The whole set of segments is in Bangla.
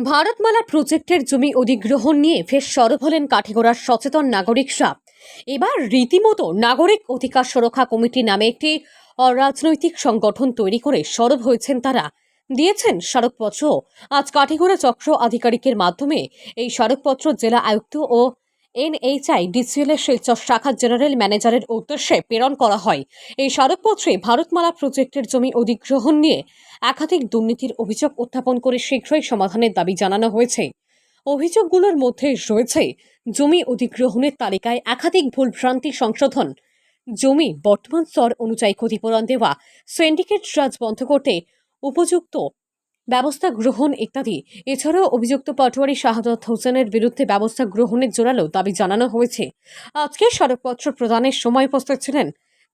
ভারতমালা প্রজেক্টের জমি অধিগ্রহণ নিয়ে ফের সরব হলেন কাঠিগড়ার সচেতন নাগরিক সাপ এবার রীতিমতো নাগরিক অধিকার সুরক্ষা কমিটি নামে একটি অরাজনৈতিক সংগঠন তৈরি করে সরব হয়েছেন তারা। দিয়েছেন সড়কপত্র আজ কাঠিগড়া চক্র আধিকারিকের মাধ্যমে এই সড়কপত্র জেলা আয়ুক্ত ও এনএইচআই ডিসিএল এর শিলচর শাখার জেনারেল ম্যানেজারের উদ্দেশ্যে প্রেরণ করা হয়। এই স্মারকপত্রে ভারতমালা প্রজেক্টের জমি অধিগ্রহণ নিয়ে একাধিক দুর্নীতির অভিযোগ উত্থাপন করে শীঘ্রই সমাধানের দাবি জানানো হয়েছে। অভিযোগগুলোর মধ্যে রয়েছে, জমি অধিগ্রহণের তালিকায় একাধিক ভুলভ্রান্তি সংশোধন, জমি বর্তমান স্তর অনুযায়ী ক্ষতিপূরণ দেওয়া, সিন্ডিকেট রাজ বন্ধ করতে উপযুক্ত ব্যবস্থা গ্রহণ ইত্যাদি। এছাড়াও অভিযুক্ত পাটোয়ারি শাহাদত হোসেনের বিরুদ্ধে ব্যবস্থা গ্রহণের জোরালো দাবি জানানো হয়েছে। আজকে সড়কপত্র প্রদানের সময় উপস্থিত ছিলেন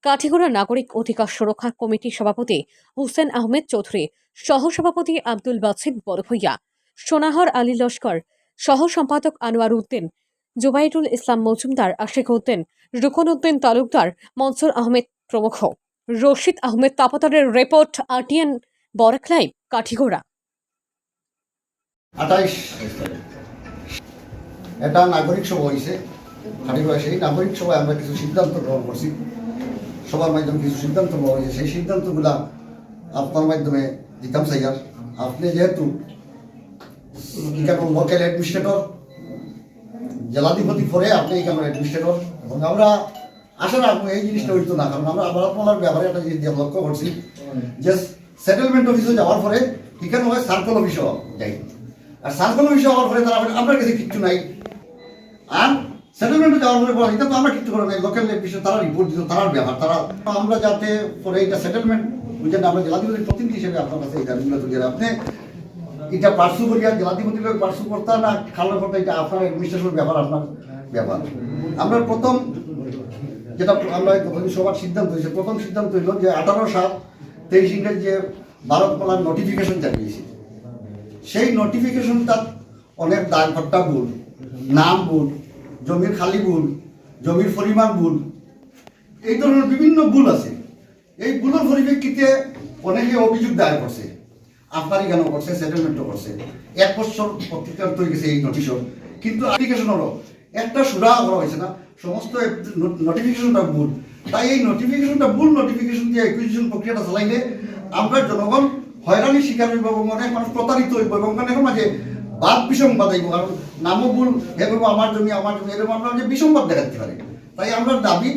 কাঠিগড়া নাগরিক অধিকার সুরক্ষা কমিটির সভাপতি হুসেন আহমেদ চৌধুরী, সহসভাপতি আব্দুল বাছিদ বড়ভূইয়া, সোনাহর আলী লস্কর সহ সম্পাদক আনোয়ার উদ্দিন, জুবাইরুল ইসলাম মজুমদার আশেখ উদ্দিন, রুকন উদ্দিন তালুকদার, মনসুর আহমেদ প্রমুখ। রশিদ আহমেদ তাপাতারের রিপোর্ট, আরটিএন বরাকলাই কাঠিগড়া আঠাইশ। এটা নাগরিক সভা হয়েছে হাটিগড়া সেই নাগরিক সভায় আমরা কিছু সিদ্ধান্ত গ্রহণ করছি। সবার মাধ্যমে কিছু সিদ্ধান্ত গ্রহণ হয়েছে। সেই সিদ্ধান্তগুলা আপনার মাধ্যমে দিতাম সাইয়ার আপনি যেহেতু এখানে লোকাল অ্যাডমিনিস্ট্রেটর জেলাধিপতি পরে আপনি এখানে অ্যাডমিনিস্ট্রেটর এবং আমরা আশা রাখব এই জিনিসটা হইতো না কারণ আমরা আবার আপনার ব্যাপারে একটা জিনিস দিয়ে লক্ষ্য করছি। যে সেটেলমেন্ট অফিসে যাওয়ার পরে এখানে হয় সার্কল অফিসও যাই আর সার্কল অফিসে যাওয়ার পরে তারা আপনার কাছে কিচ্ছু নাই। আর সেটেলমেন্টে যাওয়ার পরে এটা তো আমরা কিচ্ছু করে নাই লোকাল বিষয়ে তারা রিপোর্ট দিত তারার ব্যাপার তারা আমরা যাতে পরে এটা সেটেলমেন্ট বুঝেন, আমরা জেলাধিপতির প্রতিনিধি হিসেবে আপনার কাছে এটা তুলি আপনি এটা পার্সু করিয়া জেলাধিপতি লোক পার্সু করতে না খালো করতে, এটা আপনার অ্যাডমিনিস্ট্রেশনের ব্যাপার আপনার ব্যাপার আমরা প্রথম যেটা আমরা সবার সিদ্ধান্ত হয়েছে, প্রথম সিদ্ধান্ত হইল যে আঠারো সাত তেইশ ইংরেজ যে ভারতমালার নোটিফিকেশন চালিয়েছে সেই নোটিফিকেশনটা অনেক দাগ ভট্টা ভুল, নাম ভুল, জমির খালি ভুল, জমির পরিমাণ ভুল, এই ধরনের বিভিন্ন ভুল আছে। এই ভুলের পরিপ্রেক্ষিতে অনেকে অভিযোগ দায়ের করছে আপনার এখানেও করছে সেটেলমেন্টও করছে। এক বছর পত্রিকা তৈরি গেছে এই নোটিশও কিন্তু অ্যাপ্লিকেশনেরও একটা সুরা করা হয়েছে না সমস্ত নোটিফিকেশনটা ভুল। তাই এই নোটিফিকেশনটা ভুল নোটিফিকেশন দিয়ে একুইজিশন প্রক্রিয়াটা চালাইলে আমরা জনগণ হয়রানি শিকার হইব এবং অনেক মানুষ প্রতারিত হইব এবং অনেক মাঝে বাদ বিসংবাদ আইব কারণ নামও ভুল এরকম আমার জমি আমার জমি, এরকম আমরা যে বিসংবাদ দেখাতে পারে। তাই আমরা দাবি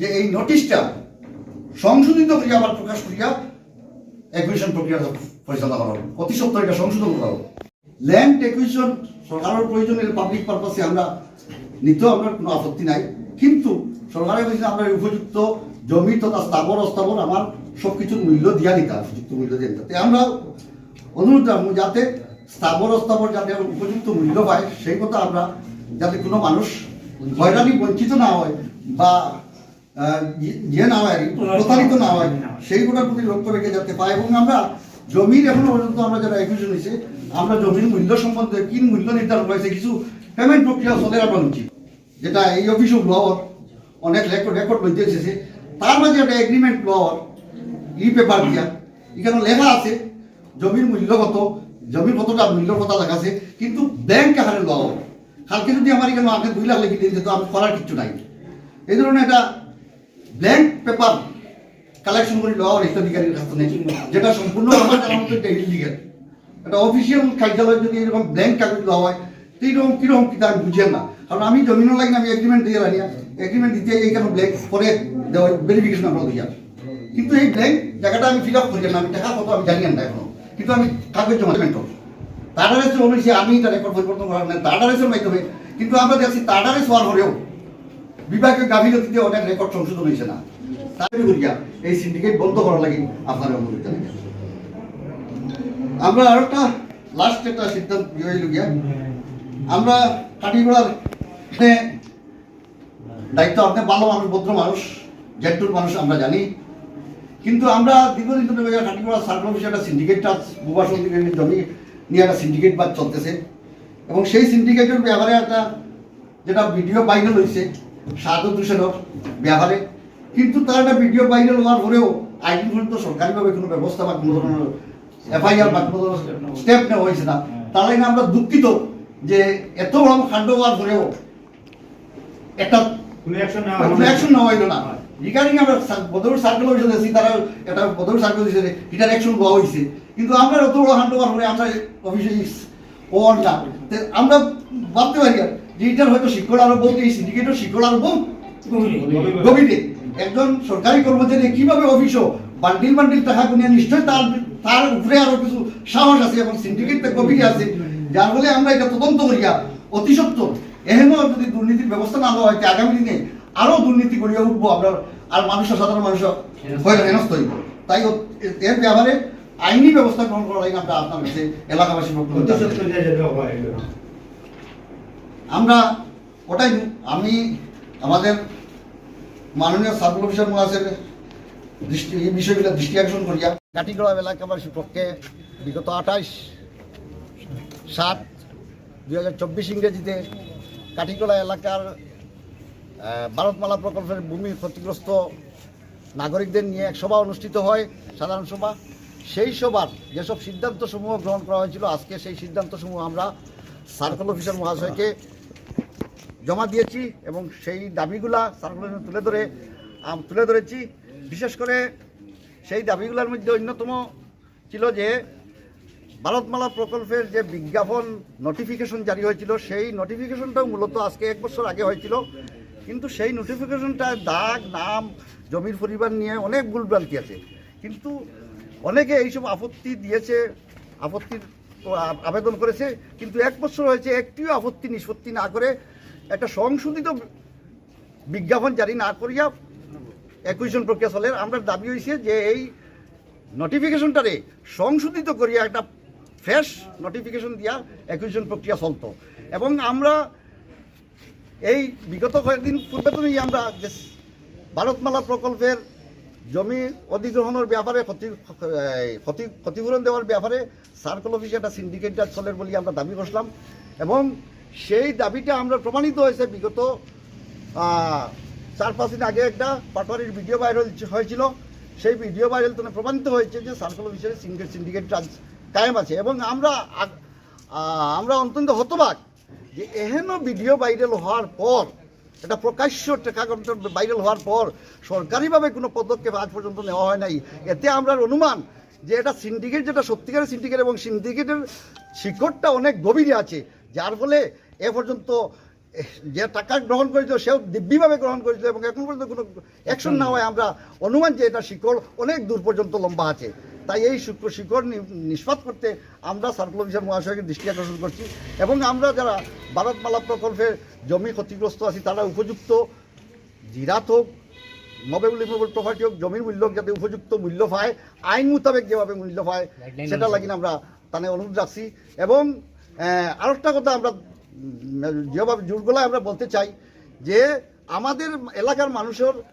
যে এই নোটিশটা সংশোধিত করিয়া আবার প্রকাশ করিয়া একুইশন প্রক্রিয়া পরিচালনা করা হবে অতি সত্তর এটা সংশোধন করা হবে ল্যান্ড একুইশন সরকারের প্রয়োজনের পাবলিক পারপাসে আমরা নিতেও আপনার কোনো আপত্তি নাই। কিন্তু সরকারের কাছে এই উপযুক্ত জমি তথা স্থাবর অস্থাবর আমার সব কিছুর মূল্য দিয়া নিতে উপযুক্ত মূল্য দিয়ে নিতে আমরা অনুরোধ জানাব যাতে স্থাবর অস্থাবর যাতে উপযুক্ত মূল্য পায়, সেই কথা আমরা যাতে কোনো মানুষ হয়রানি বঞ্চিত না হয় বা ইয়ে- না হয় প্রতারিত না হয় সেইগুলোর প্রতি লক্ষ্য রেখে যাতে পায়। এবং আমরা জমির এখনও পর্যন্ত আমরা যারা একুশন হয়েছে আমরা জমির মূল্য সম্বন্ধে কি মূল্য নির্ধারণ করেছে কিছু পেমেন্ট প্রক্রিয়া চলে রাখা উচিত যেটা এই অফিস অফ লওয়ার অনেক রেকর্ড রেকর্ড লইতে এসেছে। তার মাঝে একটা এগ্রিমেন্ট লওয়ার ই পেপার দিয়া। এখানে লেখা আছে, জমির মূল্য কত জমির কতটা মূল্য কথা লেখা আছে কিন্তু ব্যাংক আকারে লওয়ার কালকে যদি আমার এখানে আমাকে দুই লাখ লিখে দিন তো আমি করার কিছু নাই। এই ধরনের একটা ব্ল্যাঙ্ক পেপার কালেকশন করে লওয়ার হিতাধিকারীর কাছে নেই। যেটা সম্পূর্ণ আমার জানার মতো ইলিগেল একটা অফিসিয়াল কার্যালয় যদি এরকম ব্ল্যাঙ্ক কাগজ দেওয়া হয় এইরকম কীরকম কি আমি বুঝেন না। কারণ আমি জমিনও লাগে আমি এগ্রিমেন্ট দিয়ে রাখি। এগ্রিমেন্ট দিতে এইখানে ব্ল্যাঙ্ক পরে ভেরিফিকেশন আমরা দিয়া কিন্তু এই ব্ল্যাঙ্ক জায়গাটা আমি ফিল আপ করি না, আমি টাকা কত আমি জানি না এখনও। কিন্তু আমি কাগজ জমা করব তাডারেস অনুযায়ী আমি এটা রেকর্ড পরিবর্তন করার না তাডারেসের মাধ্যমে, কিন্তু আমরা দেখছি তাডারেস হওয়ার পরেও বিভাগীয় গাফিলতিতে অনেক রেকর্ড সংশোধন হয়েছে না। তাদের করিয়া এই সিন্ডিকেট বন্ধ করার লাগে আপনার অনুরোধ জানাই। আমরা আর একটা লাস্ট একটা সিদ্ধান্ত গিয়া। আমরা কাটিগড়ার দায়িত্ব আপনি ভালো মানুষ ভদ্র মানুষ জেটুর মানুষ আমরা জানি। কিন্তু আমরা দীর্ঘদিন ধরে কাটিগড়া সার্কল অফিসে একটা সিন্ডিকেট ভূবাসন জমি নিয়ে একটা সিন্ডিকেট বাদ চলতেছে। এবং সেই সিন্ডিকেটের ব্যাপারে একটা যেটা ভিডিও ভাইরাল হয়েছে সাধু দূষণের ব্যাপারে কিন্তু তার একটা ভিডিও ভাইরাল হওয়ার পরেও আইন পর্যন্ত সরকারিভাবে কোনো ব্যবস্থা বা কোনো ধরনের এফআইআর বা কোনো ধরনের স্টেপ নেওয়া হয়েছে না। না। আমরা দুঃখিত। যে এত বড় কাণ্ড হওয়ার পরেও একটা অ্যাকশন নেওয়া কোনো অ্যাকশন নেওয়া হইল না। রিগার্ডিং আমরা বদর সার্কেল অফিসে দেখছি তারা একটা বদর সার্কেল অফিসে এটার অ্যাকশন হওয়া হয়েছে। কিন্তু আমরা অত বড় কাণ্ড হওয়ার পরে আমরা অফিসে ওর না। আমরা ভাবতে পারি আর যে এটার হয়তো শিক্ষক আরও বলতে এই সিন্ডিকেটের শিক্ষক আরও বহু গভীরে। একজন সরকারি কর্মচারী কীভাবে অফিসও বান্ডিল বান্ডিল টাকা গুনিয়ে নিশ্চয় তার তার উপরে আরও কিছু সাহস আছে এবং সিন্ডিকেটটা গভীরে আছে। যার ফলে আমরা এটা তদন্ত করিয়া অতি সত্তর এহেন যদি দুর্নীতির ব্যবস্থা না হয় আগামী দিনে আরও দুর্নীতি করিয়া উঠবো আমরা, আর মানুষ, সাধারণ মানুষ হয়ে হইব তাই এর ব্যাপারে আইনি ব্যবস্থা গ্রহণ করা আমরা আপনার কাছে এলাকাবাসী। আমরা ওটাই, আমি আমাদের মাননীয় সার্কুল অফিসার মহাশয়ের দৃষ্টি, এই বিষয়গুলো দৃষ্টি আকর্ষণ করিয়া, কাটিগড়া এলাকাবাসীর পক্ষে বিগত আঠাইশ সাত, দুই হাজার চব্বিশ ইংরেজিতে কাটিগড়া এলাকার ভারতমালা প্রকল্পের ভূমি ক্ষতিগ্রস্ত নাগরিকদের নিয়ে এক সভা অনুষ্ঠিত হয়, সাধারণ সভা। সেই সভার যেসব সিদ্ধান্তসমূহ গ্রহণ করা হয়েছিল, আজকে সেই সিদ্ধান্তসমূহ আমরা সার্কেল অফিসার মহাশয়কে জমা দিয়েছি এবং সেই দাবিগুলা সার্কুলারে তুলে ধরে তুলে ধরেছি। বিশেষ করে সেই দাবিগুলোর মধ্যে অন্যতম ছিল যে ভারতমালা প্রকল্পের যে বিজ্ঞাপন নোটিফিকেশন জারি হয়েছিল, সেই নোটিফিকেশনটাও মূলত আজকে এক বছর আগে হয়েছিল। কিন্তু সেই নোটিফিকেশনটা দাগ, নাম, জমির পরিবার নিয়ে অনেক ভুলভ্রান্তি আছে। কিন্তু অনেকে এইসব আপত্তি দিয়েছে, আপত্তির আবেদন করেছে, কিন্তু এক বছর হয়েছে একটিও আপত্তি নিষ্পত্তি না করে একটা সংশোধিত বিজ্ঞাপন জারি না করিয়া একুইশন প্রক্রিয়া চলে। আমরা দাবি হয়েছে যে এই নোটিফিকেশনটারে সংশোধিত করিয়া একটা ফ্রেশ নোটিফিকেশন দিয়া একুইশন প্রক্রিয়া চলতো। এবং আমরা এই বিগত কয়েকদিন পূর্বে তো আমরা যে ভারতমালা প্রকল্পের জমি অধিগ্রহণের ব্যাপারে ক্ষতি ক্ষতি, ক্ষতিপূরণ দেওয়ার ব্যাপারে সার্কেল অফিসে একটা সিন্ডিকেটটা চলের বলে আমরা দাবি করলাম এবং সেই দাবিটা আমরা প্রমাণিত হয়েছে বিগত চার পাঁচ দিন আগে একটা পাটোয়ারির ভিডিও ভাইরাল হয়েছিল। সেই ভিডিও ভাইরাল তো প্রমাণিত হয়েছে যে সার্কেল অফিসের সিন্ডিকেট সিন্ডিকেট কায়েম আছে। এবং আমরা আমরা অত্যন্ত হতবাক যে এহেন ভিডিও ভাইরাল হওয়ার পর, এটা প্রকাশ্য টাকা ভাইরাল হওয়ার পর, সরকারিভাবে কোনো পদক্ষেপ আজ পর্যন্ত নেওয়া হয় নাই। এতে আমরা অনুমান যে এটা সিন্ডিকেট যেটা সত্যিকারের সিন্ডিকেট এবং সিন্ডিকেটের শিকড়টা অনেক গভীরে আছে। যার ফলে এ পর্যন্ত যে টাকা গ্রহণ করেছিল, সেও দিব্যিভাবে গ্রহণ করেছিল এবং এখন পর্যন্ত কোনো অ্যাকশন না হয় আমরা অনুমান যে এটা শিকড় অনেক দূর পর্যন্ত লম্বা আছে। তাই এই শিকড় শিকড় নিষ্পাত করতে আমরা সার্কুল অফিসার মহাশয়কে দৃষ্টি আকর্ষণ করছি এবং আমরা যারা ভারতমালা প্রকল্পের জমি ক্ষতিগ্রস্ত আছি তারা উপযুক্ত জিরাত হোক মবেবল ইমোবল প্রপার্টি হোক জমির মূল্য হোক যাতে উপযুক্ত মূল্য পায় আইন মোতাবেক যেভাবে মূল্য পায় সেটা লাগি আমরা তানে অনুরোধ রাখছি। এবং আর একটা কথা আমরা যেভাবে জোরগোলায় আমরা বলতে চাই যে আমাদের এলাকার মানুষের